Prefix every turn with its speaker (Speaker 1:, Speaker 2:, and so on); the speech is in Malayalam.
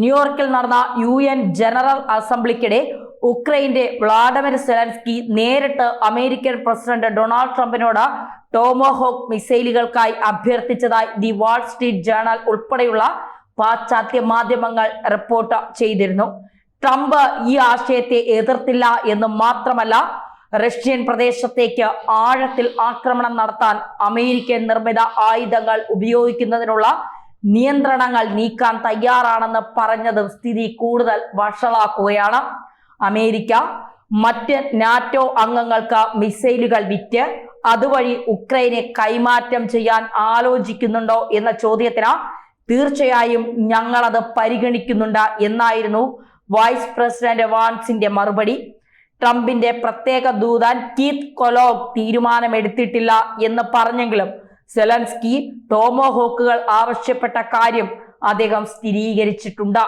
Speaker 1: ന്യൂയോർക്കിൽ നടന്ന യു എൻ ജനറൽ അസംബ്ലിക്കിടെ ഉക്രൈന്റെ വ്ളാഡിമിർ സെലൻസ്കി നേരിട്ട് അമേരിക്കൻ പ്രസിഡന്റ് ഡൊണാൾഡ് ട്രംപിനോട് ടോമോഹോക്ക് മിസൈലുകൾക്കായി അഭ്യർത്ഥിച്ചതായി ദി വാൾ സ്ട്രീറ്റ് ജേണൽ ഉൾപ്പെടെയുള്ള പാശ്ചാത്യ മാധ്യമങ്ങൾ റിപ്പോർട്ട് ചെയ്തിരുന്നു. ട്രംപ് ഈ ആശയത്തെ എതിർത്തില്ല എന്ന് മാത്രമല്ല റഷ്യൻ പ്രദേശത്തേക്ക് ആഴത്തിൽ ആക്രമണം നടത്താൻ അമേരിക്കൻ നിർമ്മിത ആയുധങ്ങൾ ഉപയോഗിക്കുന്നതിനുള്ള നിയന്ത്രണങ്ങൾ നീക്കാൻ തയ്യാറാണെന്ന് പറഞ്ഞതും സ്ഥിതി കൂടുതൽ വഷളാക്കുകയാണ്. അമേരിക്ക മറ്റ് നാറ്റോ അംഗങ്ങൾക്ക് മിസൈലുകൾ വിറ്റ് അതുവഴി ഉക്രൈനെ കൈമാറ്റം ചെയ്യാൻ ആലോചിക്കുന്നുണ്ടോ എന്ന ചോദ്യത്തിന് തീർച്ചയായും ഞങ്ങളത് പരിഗണിക്കുന്നുണ്ട് എന്നായിരുന്നു വൈസ് പ്രസിഡന്റ് വാൻസിന്റെ മറുപടി. ട്രംപിന്റെ പ്രത്യേക ദൂതൻ കീത്ത് കൊലോഗ് തീരുമാനമെടുത്തിട്ടില്ല എന്ന് പറഞ്ഞെങ്കിലും സെലൻസ്കി ടോമോഹോക്കുകൾ ആവശ്യപ്പെട്ട കാര്യം അദ്ദേഹം സ്ഥിരീകരിച്ചിട്ടുണ്ട്.